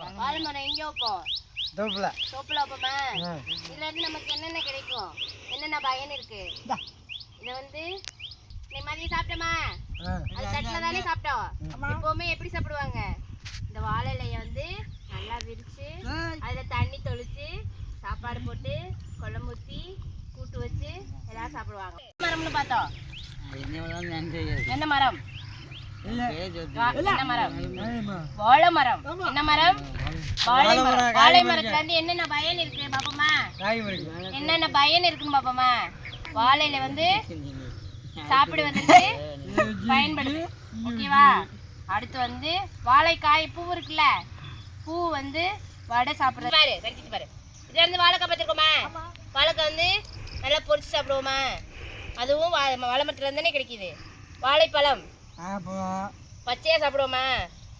வாழை மரம் எங்க வைப்போம் தோப்புல. தோப்புல வைப்போமா இதுல இருந்து நமக்கு என்னென்ன கிடைக்கும்? என்னென்ன பயன் இருக்கு? இத வந்து நீ மதியம் சாப்பிட்டோமா? அது தட்டுல தானே சாப்பிட்டோம். எப்பவுமே எப்படி சாப்பிடுவாங்க? இந்த வாழை இலைய வந்து நல்லா விரிச்சு அதுல தண்ணி தொளிச்சு சாப்பாடு போட்டு குழம்பு ஊத்தி கூட்டு வச்சு எல்லாரும் சாப்பிடுவாங்க. மரம்னு பார்த்தோம் என்ன மரம்? வாழை மரம். என்ன மரம்? வாழை மரம். வாழை மரத்துல இருந்து என்னென்ன பயன் இருக்கு பாப்போமா? என்னென்ன பயன் இருக்குன்னு பாப்போமா? வாழையில வந்து சாப்பிடுவதற்கு பயன்படுது ஓகேவா அடுத்து வந்து வாழைக்காய் பூ இருக்குல்ல? பூ வந்து வடை சாப்பிடுறது. பாரு கடிச்சிட்டு பாரு. இது வந்து வாழைக்காய் பார்த்துருக்கோமா? வாழைக்காய் வந்து நல்லா பொரிச்சு சாப்பிடுவோமா? அதுவும் வா வாழை மரத்துல இருந்து தானே கிடைக்குது. வாழைப்பழம். பச்சையாக சாப்பிடுவோமா?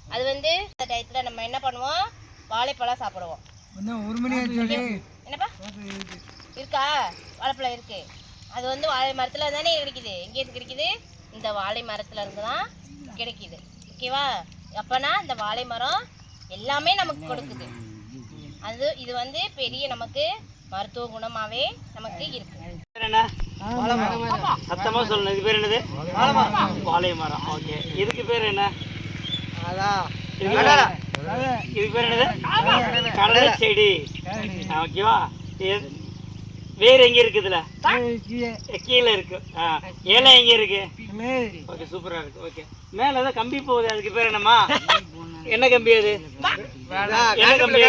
அது வந்து இந்த டயத்தில் நம்ம என்ன பண்ணுவோம்? வாழைப்பழம் சாப்பிடுவோம். ஒரு மணி என்னப்பா? இருக்கா. வாழைப்பழம் இருக்கு. அது வந்து வாழை மரத்துல தானே கிடைக்குது. எங்கேருந்து கிடைக்குது? இந்த வாழை மரத்துல இருந்து தான் கிடைக்குது. ஓகேவா? அப்பனா இந்த வாழை மரம் எல்லாமே நமக்கு கொடுக்குது. அது இது வந்து பெரிய நமக்கு மருத்துவ குணமாவே நமக்கு இருக்கு. சத்தமா சொல்லணும். இது பேர் என்னது? வாழை மரம் ஓகே. இதுக்கு பேர் என்ன? இதுக்கு பேர் என்னது? கடலை. செடி. ஓகேவா? இது- வேர் எங்க இருக்கு இதுல? கீழே. இருக்கு. ஏலை எங்க இருக்கு? ஓகே சூப்பரா இருக்கு. ஓகே. மேல ஏதோ கம்பி போகுது. அதுக்கு பேர் என்னம்மா? என்ன கம்பி அது? என்ன கம்பி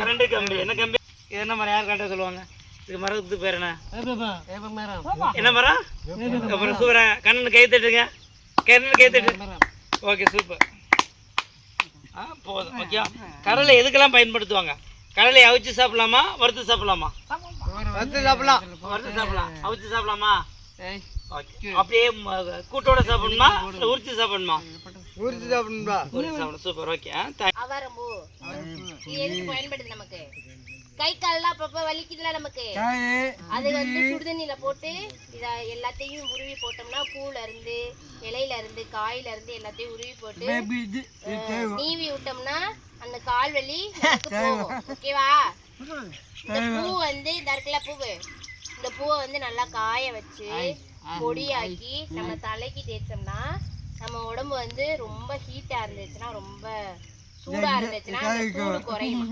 கரண்ட் கம்பி. என்ன கம்பி? இது என்ன மரம் யார் கரெக்டாக சொல்லுவாங்க? இதுக்கு மரத்துக்கு பேர் என்ன? என்ன மரம்? அப்புறம் சூப்பரா. கண்ணன் கை தட்டுங்க. கண்ணன் கை தட்டு. Okay super. ஆ போதும். ஓகே கடலை எதுக்கெல்லாம் பயன்படுத்துவாங்க? கடலை அவிச்சு சாப்பிடலாமா? வறுத்து சாப்பிடலாமா? பத்து சாப்பிடலாம். வறுத்து சாப்பிடலாம். அவிச்சு சாப்பிடலாமா? அப்படியே கூட்டோட சாப்பிடணுமா? இல்லை உரிச்சு சாப்பிடணுமா? உரிச்சு சாப்பிடணும். சூப்பர். ஓகே இது பயன்படுது நமக்கு? கை கால்லாம் அப்பப்ப வலிக்குதுல நமக்கு. அது வந்து சுடுதண்ணில போட்டு இத எல்லாத்தையும் உருவி போட்டோம்னா பூல இருந்து இலையில இருந்து காயில இருந்து எல்லாத்தையும் உருவி போட்டு நீவி விட்டோம்னா அந்த கால் வலி ஓகேவா? இந்த பூ வந்து இந்த இருக்குல்ல பூவு? இந்த பூவை வந்து நல்லா காய வச்சு பொடியாக்கி நம்ம தலைக்கு தேய்ச்சோம்னா நம்ம உடம்பு வந்து ரொம்ப ஹீட்டா இருந்துச்சுன்னா ரொம்ப சூடா இருந்துச்சுன்னா சூடு குறையும்.